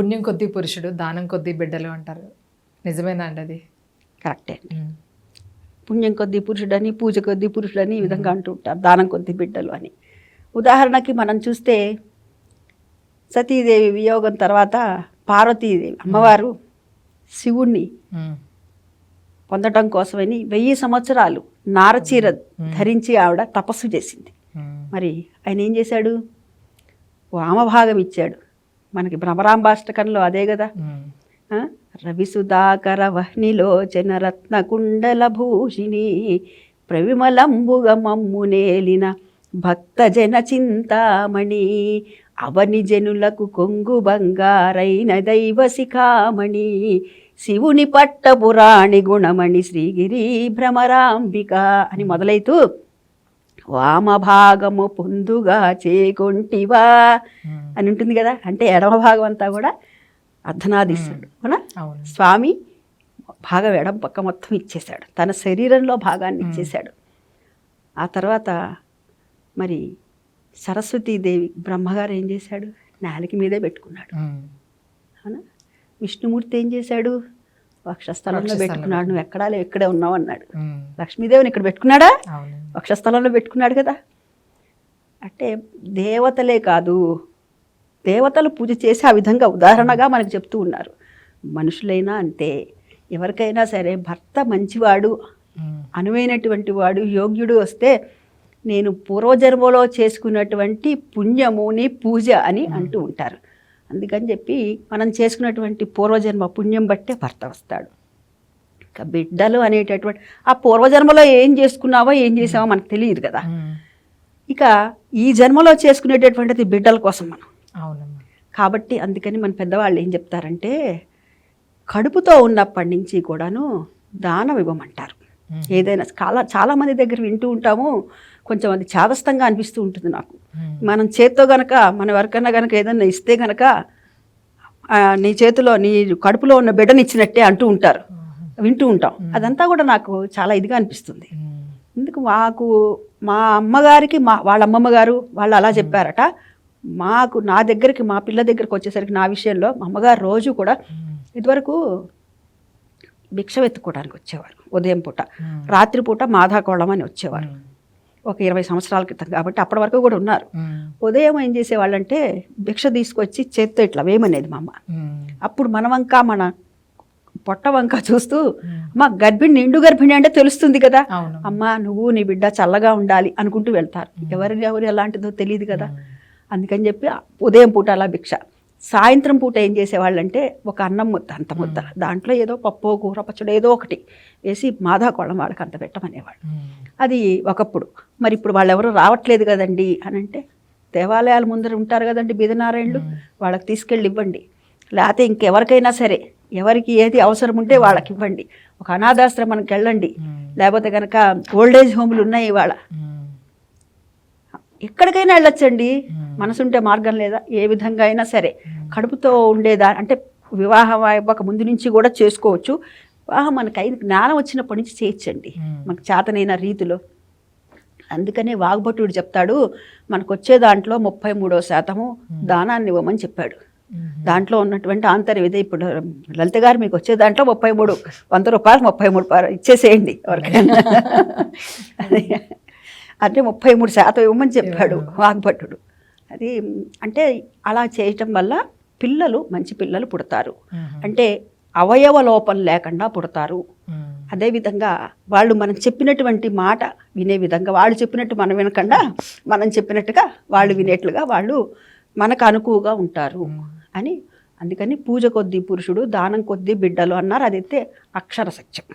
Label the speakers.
Speaker 1: పుణ్యం కొద్దీ పురుషుడు దానం కొద్దీ బిడ్డలు అంటారు. నిజమేనా అండి అది?
Speaker 2: కరెక్టే. పుణ్యం కొద్దీ పురుషుడని పూజ కొద్దీ పురుషుడని ఈ విధంగా అంటూ ఉంటారు. దానం కొద్దీ బిడ్డలు అని. ఉదాహరణకి మనం చూస్తే సతీదేవి వియోగం తర్వాత పార్వతీదేవి అమ్మవారు శివుణ్ణి. పొందటం కోసమని వెయ్యి సంవత్సరాలు నారచీర ధరించి ఆవిడ తపస్సు చేసింది. మరి ఆయన ఏం చేశాడు? వామభాగం ఇచ్చాడు. మనకి భ్రమరాంబాష్టకంలో అదే కదా? రవిసుధాకర వహ్నిలోచన రత్న కుండల భూషిణి ప్రవిమలంబుగ మమ్మునేలిన భక్తజన చింతామణి అవని జనులకు కొంగు బంగారైన దైవ శిఖామణి శివుని పట్టపురాణి గుణమణి శ్రీగిరి భ్రమరాంబిక అని మొదలైతూ వామభాగము పొందుగా చేకొంటివా. అని ఉంటుంది కదా. అంటే ఎడమ భాగం అంతా కూడా అర్ధనాదీశ్వరుడు అవునా? స్వామి భాగం ఎడమ పక్క మొత్తం ఇచ్చేశాడు. తన శరీరంలో భాగాన్ని ఇచ్చేశాడు. ఆ తర్వాత మరి సరస్వతీదేవి బ్రహ్మగారు ఏం చేశాడు? నాలిక మీదే పెట్టుకున్నాడు. అవునా? విష్ణుమూర్తి ఏం చేశాడు? వక్షస్థలంలో పెట్టుకున్నాడు. నువ్వు ఎక్కడా లేవు ఇక్కడే ఉన్నావు అన్నాడు. లక్ష్మీదేవిని ఇక్కడ పెట్టుకున్నాడా? వక్షస్థలంలో పెట్టుకున్నాడు కదా. అంటే దేవతలే కాదు. దేవతలు పూజ చేసి ఆ విధంగా ఉదాహరణగా మనకు చెప్తూ ఉన్నారు. మనుషులైనా అంతే. ఎవరికైనా సరే భర్త మంచివాడు. అనువైనటువంటి వాడు యోగ్యుడు వస్తే నేను పూర్వజన్మలో చేసుకున్నటువంటి పుణ్యముని పూజ అని అంటూ ఉంటారు. అందుకని చెప్పి మనం చేసుకున్నటువంటి పూర్వజన్మ పుణ్యం బట్టే భర్త వస్తాడు. ఇంకా బిడ్డలు అనేటటువంటి ఆ పూర్వజన్మలో ఏం చేసుకున్నావో ఏం చేసావో మనకు తెలియదు కదా. ఇక ఈ జన్మలో చేసుకునేటటువంటిది బిడ్డల కోసం మనం. కాబట్టి అందుకని మన పెద్దవాళ్ళు ఏం చెప్తారంటే కడుపుతో ఉన్నప్పటి నుంచి కూడాను దానం ఇవ్వమంటారు. ఏదైనా చాలా చాలామంది దగ్గర వింటూ ఉంటాము కొంచెం అది చాదస్తంగా అనిపిస్తూ ఉంటుంది నాకు. మనం చేత్తో గనక మనం ఎవరికైనా గనక ఏదైనా ఇస్తే గనక నీ చేతిలో నీ కడుపులో ఉన్న బిడ్డని ఇచ్చినట్టే అంటూ ఉంటారు. వింటూ ఉంటాం. అదంతా కూడా నాకు చాలా ఇదిగా అనిపిస్తుంది. ఎందుకు మాకు మా అమ్మగారికి మా వాళ్ళ అమ్మమ్మ గారు వాళ్ళు అలా చెప్పారట. మాకు నా దగ్గరికి మా పిల్ల దగ్గరికి వచ్చేసరికి నా విషయంలో మా అమ్మగారు రోజు కూడా. ఇదివరకు భిక్ష వెతుక్కోవడానికి వచ్చేవారు ఉదయం పూట
Speaker 1: ఉమ్.
Speaker 2: రాత్రి పూట మాధాకోళం అని వచ్చేవారు. ఒక ఇరవై సంవత్సరాల క్రితం కాబట్టి అప్పటి వరకు కూడా ఉన్నారు. ఉదయం ఏం చేసేవాళ్ళంటే భిక్ష తీసుకొచ్చి చేత్తో ఇట్లా వేయమనేది మా అమ్మ. అప్పుడు మన వంక మన పొట్ట వంక చూస్తూ. అమ్మ గర్భిణి నిండు గర్భిణి అంటే తెలుస్తుంది కదా అమ్మ నువ్వు నీ బిడ్డ చల్లగా ఉండాలి అనుకుంటూ వెళ్తారు ఎవరి ఎవరు ఎలాంటిదో తెలియదు కదా అందుకని చెప్పి ఉదయం పూట అలా భిక్ష. సాయంత్రం పూట ఏం చేసేవాళ్ళంటే ఒక అన్నం ముద్ద అంత ముద్ద. దాంట్లో ఏదో పప్పు కూర పచ్చడి ఏదో ఒకటి వేసి మాదా కొళ్ళం వాళ్ళకి అంత పెట్టమనేవాళ్ళు.
Speaker 1: ఉమ్.
Speaker 2: అది ఒకప్పుడు. మరి ఇప్పుడు వాళ్ళు ఎవరు రావట్లేదు కదండి అని అంటే దేవాలయాల ముందర ఉంటారు కదండి బీదనారాయణులు వాళ్ళకి తీసుకెళ్ళి ఇవ్వండి. లేకపోతే ఇంకెవరికైనా సరే ఎవరికి ఏది అవసరం ఉంటే వాళ్ళకి ఇవ్వండి. ఒక అనాథాశ్రమానికి వెళ్ళండి. లేకపోతే కనుక ఓల్డేజ్ హోమ్లు ఉన్నాయి ఇవాళ. ఎక్కడికైనా వెళ్ళొచ్చండి. మనసుంటే మార్గం లేదా? ఏ విధంగా అయినా సరే. కడుపుతో ఉండేదా అంటే వివాహం అవ్వక ముందు నుంచి కూడా చేసుకోవచ్చు. వివాహం మనకి అయిన జ్ఞానం వచ్చినప్పటి నుంచి చేయొచ్చండి. మనకు చేతనైన రీతిలో. అందుకనే వాగ్భటుడు చెప్తాడు మనకు వచ్చే దాంట్లో ముప్పై మూడో శాతము దానాన్ని ఇవ్వమని చెప్పాడు. దాంట్లో ఉన్నటువంటి ఆంతర్యం ఇదే ఇప్పుడు లలిత గారు మీకు వచ్చే దాంట్లో ముప్పై మూడు వంద రూపాయలు ముప్పై మూడు రూపాయలు ఇచ్చేసేయండి ఎవరికైనా. అదే. అంటే ముప్పై మూడు శాతం ఇవ్వమని చెప్పాడు వాగ్భటుడు. అది అంటే అలా చేయటం వల్ల పిల్లలు మంచి పిల్లలు పుడతారు. అంటే అవయవ లోపం లేకుండా పుడతారు. అదేవిధంగా వాళ్ళు మనం చెప్పినటువంటి మాట వినే విధంగా వాళ్ళు చెప్పినట్టు మనం వినకుండా మనం చెప్పినట్టుగా వాళ్ళు వినేట్లుగా వాళ్ళు మనకు అనుకువగా ఉంటారు అని. అందుకని పూజ కొద్దీ పురుషుడు దానం కొద్దీ బిడ్డలు అన్నారు. అదైతే అక్షర సత్యం.